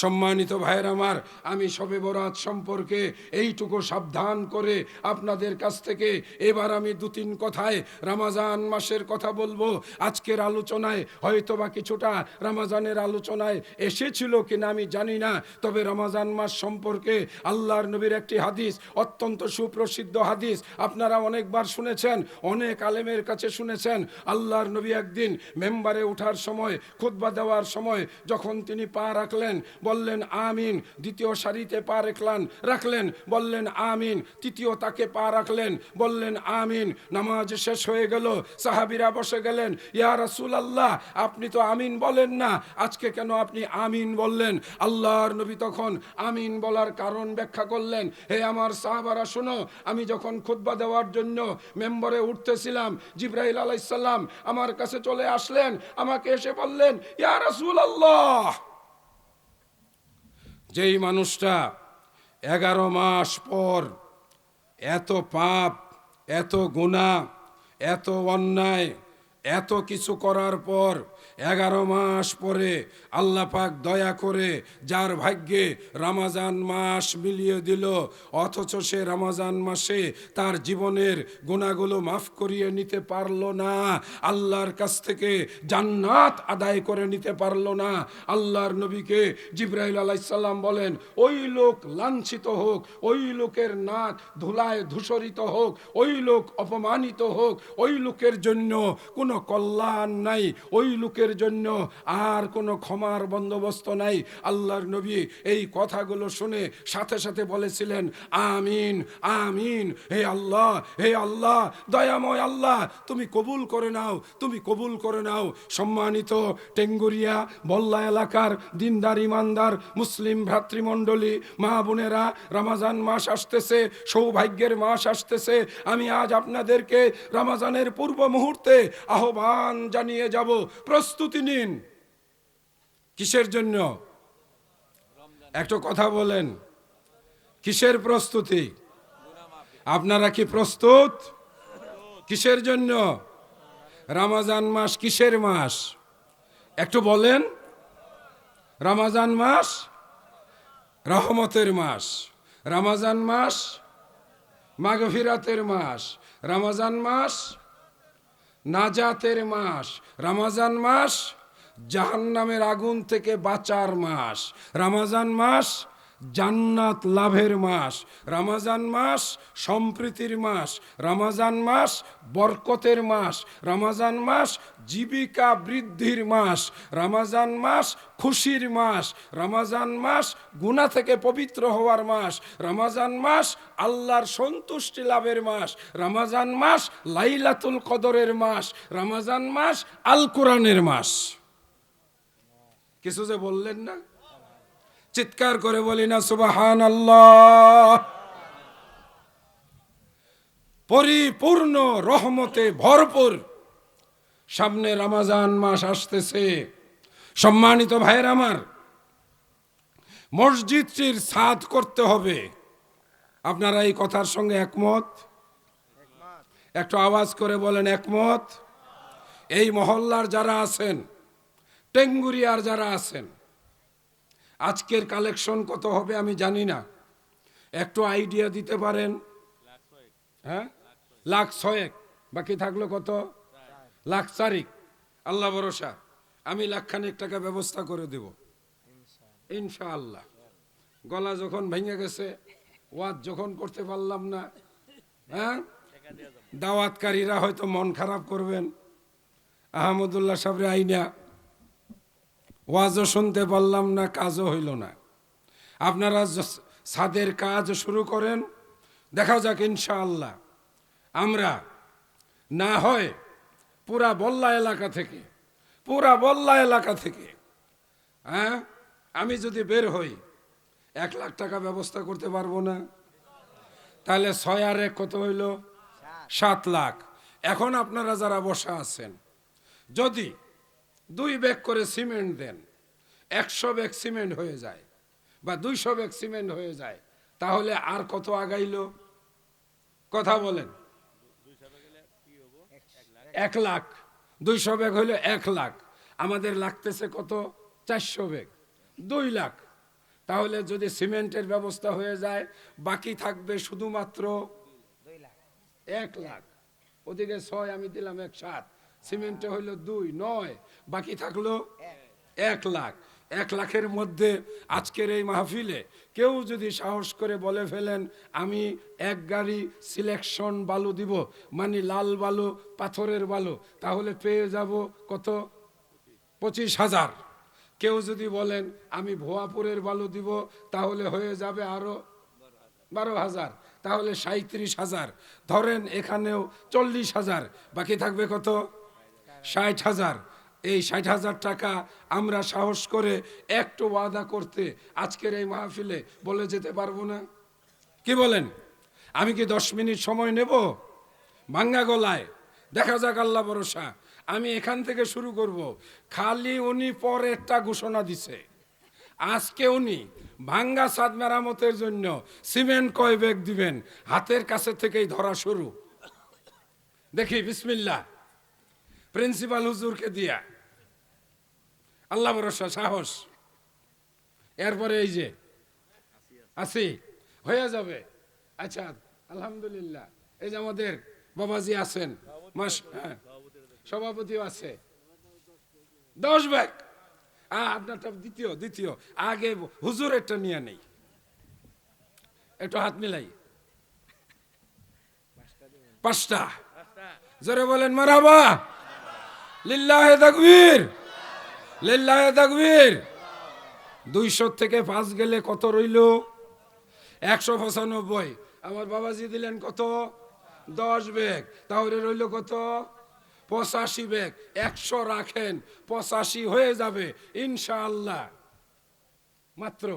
সম্মানিত ভাইয়ের আমার, আমি সবে বরাত সম্পর্কে এইটুকু সাবধান করে আপনাদের কাছ থেকে এবার আমি দু তিন কথায় রামাজান মাসের কথা বলব। আজকের আলোচনায় হয়তো বা কিছুটা রামাজানের আলোচনায় এসেছিল কিনা আমি জানি না, তবে রমাজান মাস সম্পর্কে আল্লাহর নবীর একটি হাদিস, অত্যন্ত সুপ্রসিদ্ধ হাদিস, আপনারা অনেকবার শুনেছেন, অনেক আলেমের কাছে শুনেছেন। আল্লাহর নবী একদিন মেম্বারে ওঠার সময়, খুতবা দেওয়ার সময় যখন তিনি পা রাখলেন বললেন, আমিন। দ্বিতীয় সারিতে পা রাখলেন রাখলেন, বললেন, আমিন। তৃতীয় তাকে পা রাখলেন, বললেন, আমিন। নামাজ শেষ হয়ে গেল, সাহাবিরা বসে গেলেন, ইয়া রাসূল আল্লাহ আপনি তো আমিন বলেন না। আজকে কেন আপনি আমিন বললেন? আল্লাহর নবী তখন আমিন বলার কারণ ব্যাখ্যা করলেন, হে আমার সাহাবারা, শোনো, আমি যখন খুতবা দেওয়ার জন্য মেম্বরে উঠতেছিলাম, জিব্রাইল আলাইসাল্লাম আমার কাছে চলে আসলেন, আমাকে এসে বললেন, ইয়া রাসূল আল্লাহ যেই মানুষটা এগারো মাস পর এত পাপ এত গুণা এত অন্যায় এত কিছু করার পর এগারো মাস পরে আল্লাহ পাক দয়া করে যার ভাগ্যে রামাজান মাস মিলিয়ে দিল, অথচ সে রামাজান মাসে তার জীবনের গুণাগুলো মাফ করিয়ে নিতে পারল না, আল্লাহর কাছ থেকে জান্নাত আদায় করে নিতে পারল না। আল্লাহর নবীকে জিব্রাহিল আলাইসাল্লাম বলেন, ওই লোক লাঞ্ছিত হোক, ওই লোকের নাক ধুলায় ধূসরিত হোক, ওই লোক অপমানিত হোক, ওই লোকের জন্য কোনো কল্যাণ নাই। ওই লোকের জন্য আর কোনো ক্ষমার বন্দোবস্ত নাই। আল্লাহর নবী এই কথাগুলো শুনে সাথে সাথে বলেছিলেন, আমিন আমিন, হে আল্লাহ হে আল্লাহ, দয়াময় আল্লাহ, তুমি কবুল করে নাও, তুমি কবুল করে নাও। সম্মানিত টেঙ্গুরিয়া, বল্লা এলাকার দিনদার, ইমানদার, মুসলিম ভ্রাতৃমণ্ডলী, মা বোনেরা, রমাজান মাস আসতেছে, সৌভাগ্যের মাস আসতেছে। আমি আজ আপনাদেরকে রমাজানের পূর্ব মুহূর্তে আহ্বান জানিয়ে যাব। প্রস্তুতি নিন। কিসের জন্য? একটু কথা বলেন। কিসের প্রস্তুতি? আপনারা কি প্রস্তুত? কিসের জন্য? রামাজান মাস কিসের মাস? একটু বলেন। রামাজান মাস রহমতের মাস। রামাজান মাস মাগফিরাতের মাস। রামাজান মাস নাজাতের মাস রামাজান মাস জাহান্নামের আগুন থেকে বাঁচার মাস রামাজান মাস জান্নাত লাভের মাস, রামাজান মাস সম্প্রীতির মাস, রামাজান মাস বরকতের মাস, রামাজান মাস জীবিকা বৃদ্ধির মাস, রামাজান মাস খুশির মাস, রামাজান মাস গুণা থেকে পবিত্র হওয়ার মাস, রামাজান মাস আল্লাহর সন্তুষ্টি লাভের মাস, রামাজান মাস লাইলাতুল কদরের মাস, রামাজান মাস আল কোরআনের মাস। কিছু যে বললেন না? চিৎকার করে বলি না সুবাহান আল্লাহ পরিপূর্ণ রহমতে ভরপুর। সামনে রমাজান মাস আসতেছে। সম্মানিত ভাইয়ের আমার মসজিদটির সাদ করতে হবে। আপনারা এই কথার সঙ্গে একমত? একটু আওয়াজ করে বলেন, একমত? এই মহল্লার যারা আছেন, টেঙ্গুরিয়ার যারা আছেন আজকের কালেকশন কত হবে আমি জানি না। একটু আইডিয়া দিতে পারেন। হ্যাঁ? লাখ ছয়েক। বাকি থাকল কত? লাখ চারিক। আল্লাহ ভরসা। আমি লাখখানেক টাকা ব্যবস্থা করে দেব। ইনশাআল্লাহ। গলা যখন ভেঙে গেছে, ওয়াজ যখন করতে পারলাম না হ্যাঁ? দাওয়াতকারীরা হয়তো মন খারাপ করবেন। আহমদুল্লাহ সাবরে আইনা। ওয়াজও শুনতে পারলাম না, কাজও হইল না। আপনারা ছাদের কাজ শুরু করেন, দেখা যাক ইনশাআল্লাহ। আমরা না হয় পুরা বল্লা এলাকা থেকে, পুরা বল্লা এলাকা থেকে হ্যাঁ আমি যদি বের হই, এক লাখ টাকা ব্যবস্থা করতে পারব না। তাহলে ছয় আর এক কত হইল? সাত লাখ। এখন আপনারা যারা বসা আছেন, যদি দুই ব্যাগ করে সিমেন্ট দেন একশো ব্যাগ সিমেন্ট হয়ে যায় বা দুইশো ব্যাগ সিমেন্ট হয়ে যায়, তাহলে আর কত আগাইলো? কথা বলেন। এক লাখ। দুইশো ব্যাগ হইলে এক লাখ। আমাদের লাগতেছে কত? চারশো ব্যাগ দুই লাখ। তাহলে যদি সিমেন্টের ব্যবস্থা হয়ে যায়, বাকি থাকবে শুধুমাত্র এক লাখ। ওদিকে ছয়, আমি দিলাম এক সাত সিমেন্টে হইল দুই, নয়। বাকি থাকল এক লাখ। এক লাখের মধ্যে আজকের এই মাহফিলে কেউ যদি সাহস করে বলে ফেলেন, আমি এক গাড়ি সিলেকশন বালু দিব মানে লাল বালু, পাথরের বালু, তাহলে পেয়ে যাব কত? পঁচিশ হাজার। কেউ যদি বলেন, আমি ভুয়াপুরের বালু দিব, তাহলে হয়ে যাবে আরও বারো হাজার, তাহলে সাঁত্রিশ হাজার। ধরেন এখানেও চল্লিশ হাজার, বাকি থাকবে কত? ষাট হাজার। এই ষাট হাজার টাকা আমরা সাহস করে একটু ওয়াদা করতে আজকের এই মাহফিলে বলে যেতে পারব না। কি বলেন? আমি কি দশ মিনিট সময় নেব? ভাঙ্গা গলায়। দেখা যাক, আল্লাহ ভরসা। আমি এখান থেকে শুরু করব। খালি উনি পরেরটা ঘোষণা দিছে। আজকে উনি ভাঙ্গা সাদ মেরামতের জন্য সিমেন্ট কয় ব্যাগ দিবেন? হাতের কাছে থেকেই ধরা শুরু। দেখি বিসমিল্লা প্রিন্সিপাল হুজুরকে দিয়া। আল্লাহ ভরসা সাহস। এরপরে এই যে আসি হয়ে যাবে। আচ্ছা আলহামদুলিল্লাহ। এই যে আমাদের বাবাজি আছেন হ্যাঁ সভাপতিও আছে। দশ ব্যাগ আহ, আপনারটা দ্বিতীয় দ্বিতীয়। আগে হুজুর একটা নিয়ে নেই। একটু হাত মিলাই। পাঁচটা। জোরে বলেন মারাবা লিল্লাহে তাকবীর। লিল্লাহে তাকবীর। দুইশো থেকে পাঁচ গেলে কত রইল? একশো পঁচানব্বই। আমার বাবাজি দিলেন কত? দশ ব্যাগ তাহলে রইল কত? পঁচাশি ব্যাগ একশো রাখেন, পঁচাশি হয়ে যাবে, ইনশাআল্লাহ। মাত্র